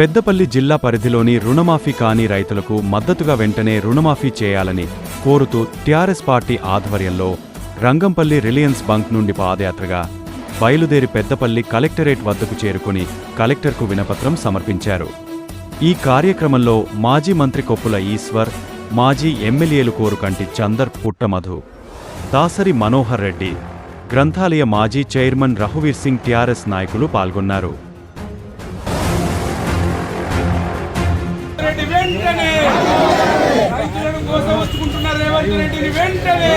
పెద్దపల్లి జిల్లా పరిధిలోని రుణమాఫీ కాని రైతులకు మద్దతుగా వెంటనే రుణమాఫీ చేయాలని కోరుతూ టీఆర్ఎస్ పార్టీ ఆధ్వర్యంలో రంగంపల్లి రిలయన్స్ బంక్ నుండి పాదయాత్రగా బయలుదేరి పెద్దపల్లి కలెక్టరేట్ వద్దకు చేరుకుని కలెక్టర్కు వినపత్రం సమర్పించారు. ఈ కార్యక్రమంలో మాజీ మంత్రి కొప్పుల ఈశ్వర్ మాజీ ఎమ్మెల్యేలు కోరుకంటి చందర్ పుట్టమధు దాసరి మనోహర్ రెడ్డి గ్రంథాలయ మాజీ చైర్మన్ రఘువీర్ సింగ్ టీఆర్ఎస్ నాయకులు పాల్గొన్నారు. రేవంత్ రెడ్డిని వెంటనే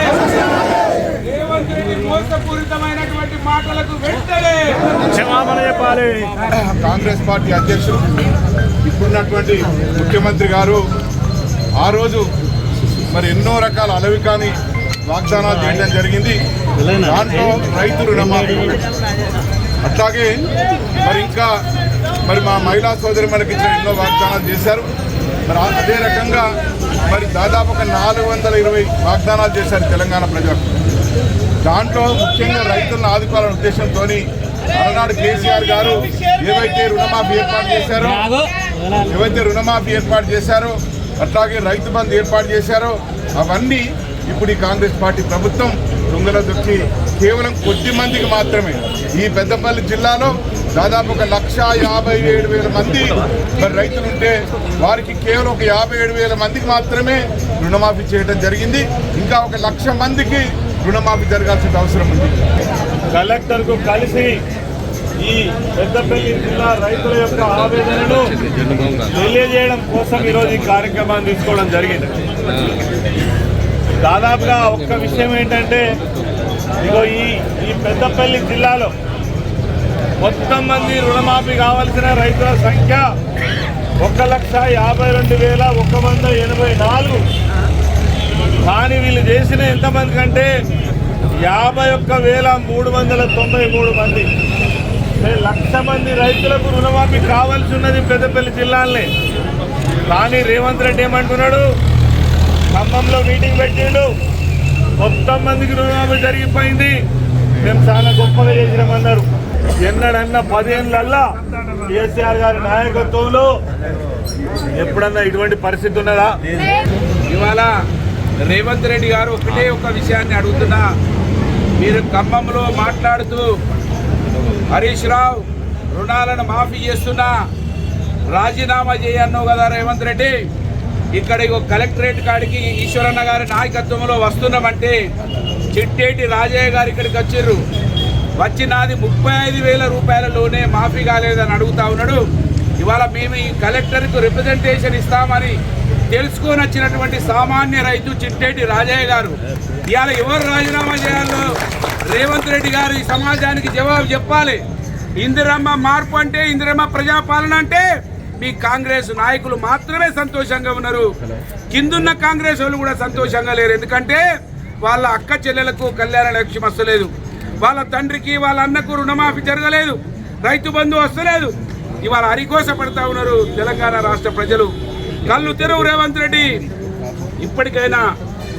రేవంత్ రెడ్డి మోసపూరితమైనటువంటి మాటలకు వెంటనే. క్షమాపణ చెప్పాలి. కాంగ్రెస్ పార్టీ అధ్యక్షులు ఇప్పుడున్నటువంటి ముఖ్యమంత్రి గారు ఆ రోజు మరి ఎన్నో రకాల అలవికాని వాగ్దానాలు చేయడం జరిగింది. దాంట్లో రైతు రుణమాఫీ అట్లాగే మరి ఇంకా మరి మా మహిళా సోదరి మనకి ఇచ్చిన ఎన్నో వాగ్దానాలు చేశారు. మరి అదే రకంగా మరి దాదాపు ఒక నాలుగు వందల ఇరవై వాగ్దానాలు చేశారు తెలంగాణ ప్రజలకు దాంట్లో ముఖ్యంగా రైతులను ఆదుకోవాలనే ఉద్దేశంతో అలనాడు కేసీఆర్ గారు ఏవైతే రుణమాఫీ ఏర్పాటు చేశారో ఏవైతే రుణమాఫీ ఏర్పాటు చేశారో అట్లాగే రైతు బంధు ఏర్పాటు చేశారో అవన్నీ ఇప్పుడు ఈ కాంగ్రెస్ పార్టీ ప్రభుత్వం దొంగల దొక్కి కేవలం కొద్ది మందికి మాత్రమే. ఈ పెద్దపల్లి జిల్లాలో దాదాపు ఒక లక్ష యాభై ఏడు వేల మంది మరి రైతులు ఉంటే వారికి కేవలం ఒక యాభై ఏడు వేల మందికి మాత్రమే రుణమాఫీ చేయడం జరిగింది. ఇంకా ఒక లక్ష మందికి రుణమాఫీ జరగాల్సిన అవసరం ఉంది. కలెక్టర్కు కలిసి ఈ పెద్దపల్లి జిల్లా రైతుల యొక్క ఆవేదనను తెలియజేయడం కోసం ఈరోజు ఈ కార్యక్రమాన్ని తీసుకోవడం జరిగింది. దాదాపుగా ఒక్క విషయం ఏంటంటే ఇగో ఈ ఈ పెద్దపల్లి జిల్లాలో మొత్తం మంది రుణమాఫీ కావాల్సిన రైతుల సంఖ్య ఒక లక్ష యాభై రెండు వేల ఒక వంద ఎనభై నాలుగు. కానీ వీళ్ళు చేసిన ఎంతమంది కంటే యాభై ఒక్క వేల మూడు వందల తొంభై మూడు మంది. లక్ష మంది రైతులకు రుణమాఫీ కావాల్సి ఉన్నది పెద్దపల్లి జిల్లాలనే. కానీ రేవంత్ రెడ్డి ఏమంటున్నాడు? ఖమ్మంలో మీటింగ్ పెట్టిండు. మొత్తం మందికి రుణమాఫీ జరిగిపోయింది. మేము చాలా గొప్పగా చేసినామన్నారు ఎన్నడన్నా పదేళ్ళల్లా కేసీఆర్ గారి నాయకత్వంలో ఎప్పుడన్నా ఇటువంటి పరిస్థితి ఉన్నదా? ఇవాళ రేవంత్ రెడ్డి గారు ఒకటే ఒక విషయాన్ని అడుగుతున్నా. మీరు ఖమ్మంలో మాట్లాడుతూ హరీష్ రావు రుణాలను మాఫీ చేస్తున్నా రాజీనామా చేయన్నావు కదా రేవంత్ రెడ్డి? ఇక్కడ కలెక్టరేట్ కాడికి ఈశ్వరన్న గారి నాయకత్వంలో వస్తున్నామంటే చిట్టేటి రాజయ్య గారు ఇక్కడికి వచ్చిర్రు. వచ్చి నాది ముప్పై ఐదు వేల రూపాయలలోనే మాఫీ కాలేదని అడుగుతా ఉన్నాడు. ఇవాళ మేము ఈ కలెక్టర్కు రిప్రజెంటేషన్ ఇస్తామని తెలుసుకొని వచ్చినటువంటి సామాన్య రైతు చిట్టేటి రాజయ్య గారు. ఇవాళ ఎవరు రాజీనామా చేయాలో రేవంత్ రెడ్డి గారు ఈ సమాజానికి జవాబు చెప్పాలి. ఇందిరమ్మ మార్పు అంటే ఇందిరమ్మ ప్రజాపాలన అంటే మీ కాంగ్రెస్ నాయకులు మాత్రమే సంతోషంగా ఉన్నారు. కిందున్న కాంగ్రెస్ వాళ్ళు కూడా సంతోషంగా లేరు. ఎందుకంటే వాళ్ళ అక్క చెల్లెలకు కళ్యాణ లక్ష్యం వస్తలేదు. వాళ్ళ తండ్రికి వాళ్ళ అన్నకు రుణమాఫీ జరగలేదు. రైతు బంధు వస్తలేదు. ఇవాళ హరికోస పడతా ఉన్నారు తెలంగాణ రాష్ట్ర ప్రజలు. కళ్ళు తెరువు రేవంత్ రెడ్డి. ఇప్పటికైనా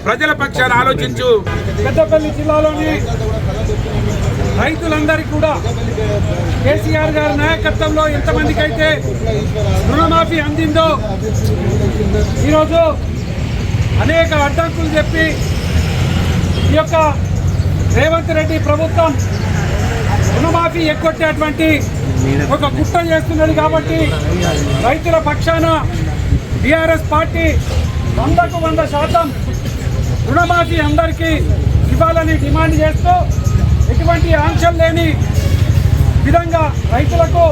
ప్రజల పక్షాన ఆలోచించు. పెద్దపల్లి జిల్లాలోని రైతులందరికీ కూడా కేసీఆర్ గారి నాయకత్వంలో ఎంతమందికి అయితే రుణమాఫీ అందిందో ఈరోజు అనేక అడ్డంకులు చెప్పి ఈ యొక్క రేవంత్ రెడ్డి ప్రభుత్వం రుణమాఫీ ఎక్కొట్టేటువంటి ఒక కుట్ర చేస్తున్నది కాబట్టి రైతుల పక్షాన టీఆర్ఎస్ పార్టీ వందకు వంద శాతం రుణమాఫీ అందరికీ ఇవ్వాలని డిమాండ్ చేస్తూ ఎటువంటి ఆంక్షలు లేని విధంగా రైతులకు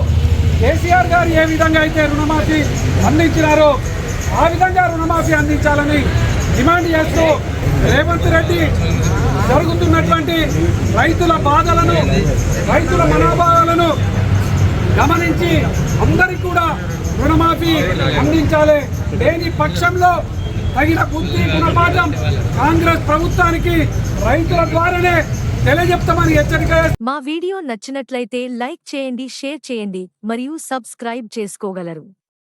కేసీఆర్ గారు ఏ విధంగా అయితే రుణమాఫీ అందించినారో ఆ విధంగా రుణమాఫీ అందించాలని డిమాండ్ చేస్తూ రేవంత్ రెడ్డి జరుగుతున్నటువంటి రైతుల బాధలను రైతుల మనోభావాలను గమనించి అందరికీ కూడా రుణమాఫీ అందించాలి. లేని పక్షంలో తగిన బుద్ధి గుణపాఠం కాంగ్రెస్ ప్రభుత్వానికి రైతుల ద్వారానే తెలియజెప్తామని హెచ్చరిక మా వీడియో నచ్చినట్లయితే లైక్ చేయండి షేర్ చేయండి మరియు సబ్స్క్రైబ్ చేసుకోగలరు.